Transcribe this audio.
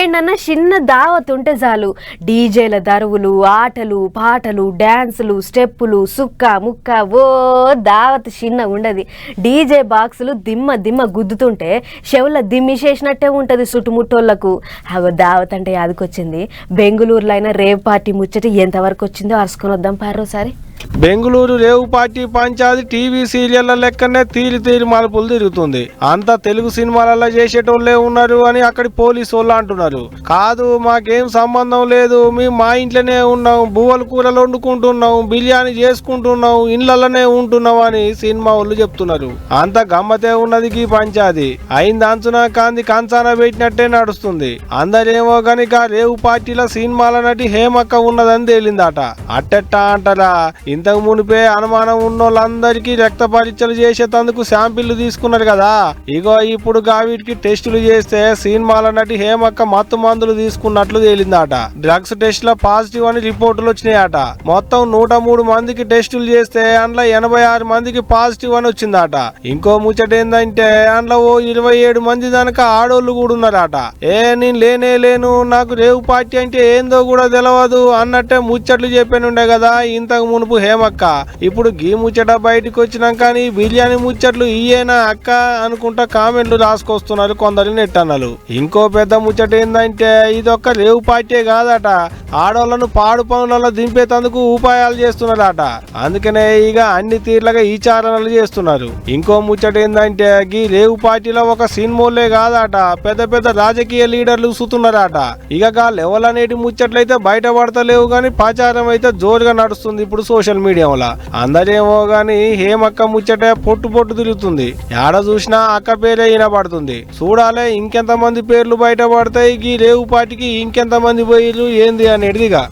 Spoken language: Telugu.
ఏంటన్నా చిన్న దావత్ ఉంటే చాలు. డీజేల దరువులు ఆటలు పాటలు డ్యాన్సులు స్టెప్పులు సుక్క ముక్క ఓ దావత్ చిన్న ఉండదు. డీజే బాక్సులు దిమ్మ దిమ్మ గుద్దుతుంటే చెవుల దిమ్మి చేసినట్టే ఉంటుంది చుట్టుముట్టోళ్ళకు అగో దావత్ అంటే యాదకొచ్చింది. బెంగళూరులో అయినా రేవ్ పార్టీ ముచ్చట ఎంతవరకు వచ్చిందో అరుసుకొని వద్దాం పారోసారి బెంగళూరు రేవు పార్టీ పంచాది టీవీ సీరియళ్ళ లెక్కనే తీరి తీరి మలుపులు తిరుగుతుంది. అంతా తెలుగు సినిమాలలో చేసేటోళ్ళే ఉన్నారు అని అక్కడి పోలీసు వాళ్ళు అంటున్నారు. కాదు మాకేం సంబంధం లేదు. మేము మా ఇంట్లోనే ఉన్నాం. బువ్వల కూరలు వండుకుంటున్నాం. బిర్యానీ చేసుకుంటున్నాం. ఇళ్ళలోనే ఉంటున్నాం అని సినిమా వాళ్ళు చెప్తున్నారు. అంత గమ్మతే ఉన్నది ఈ పంచాది అయింది అంచునా కాంది కంచాన పెట్టినట్టే నడుస్తుంది. అందరేమో గనిక రేవు పార్టీల సినిమాల నటి హేమక్క ఉన్నదని తేలిందట. అట్టెట్టా అంటారా? ఇంతకు మునిపే అనుమానం ఉన్న వాళ్ళందరికీ రక్త పరీక్షలు చేసేటందుకు శాంపిల్లు తీసుకున్నారు కదా. ఇగో ఇప్పుడు గావిటికి టెస్టులు చేస్తే సినిమాల నటి హేమక్క మత్తు మందులు తీసుకున్నట్లు తేలిందట. డ్రగ్స్ టెస్ట్లో పాజిటివ్ అని రిపోర్టులు వచ్చినాయట. మొత్తం నూట మూడు మందికి టెస్టులు చేస్తే అందులో ఎనభై ఆరు మందికి పాజిటివ్ అని వచ్చిందట. ఇంకో ముచ్చట ఏంటంటే అందులో ఓ ఇరవై ఏడు మంది దానిక ఆడోళ్ళు కూడా ఉన్నారట. ఏ నేను లేనే లేను నాకు రేవు పార్టీ అంటే ఏందో కూడా తెలియదు అన్నట్టే ముచ్చట్లు చెప్పానుండే కదా ఇంతకు మునుపు హేమక్క. ఇప్పుడు గీ ముచ్చట బయటకు వచ్చినాక కానీ బిర్యానీ ముచ్చట్లు ఈయేనా అక్క అనుకుంటా కామెంట్లు రాసుకొస్తున్నారు కొందరు నెట్టన్నలు. ఇంకో పెద్ద ముచ్చట ఏందంటే ఇదొక్క రేవు పార్టీ కాదట. ఆడవాళ్ళను పాడు పనులలో దింపేతందుకు ఉపాయాలు చేస్తున్నారట. అందుకనే ఇక అన్ని తీర్లగా ఈ చారణలు చేస్తున్నారు. ఇంకో ముచ్చట ఏందంటే గీ రేవు పార్టీలో ఒక సినిమాలే కాదట. పెద్ద పెద్ద రాజకీయ లీడర్లు సుతున్నారట ఇక గా లెవెల్ అనేటి ముచ్చట్లయితే బయటపడతలేవు కానీ ప్రచారం అయితే జోరుగా నడుస్తుంది ఇప్పుడు సోషల్ సోషల్ మీడియంలో అందరేమో గాని హేమక్క ముచ్చటే పొట్టు పొట్టు తిరుగుతుంది. ఏడ చూసినా అక్క పేరే వినబడుతుంది. చూడాలే ఇంకెంత మంది పేర్లు బయట పడతాయి ఈ రేవు పాటికి ఇంకెంత మంది పోయిలు ఏంది అనేటిదిగా.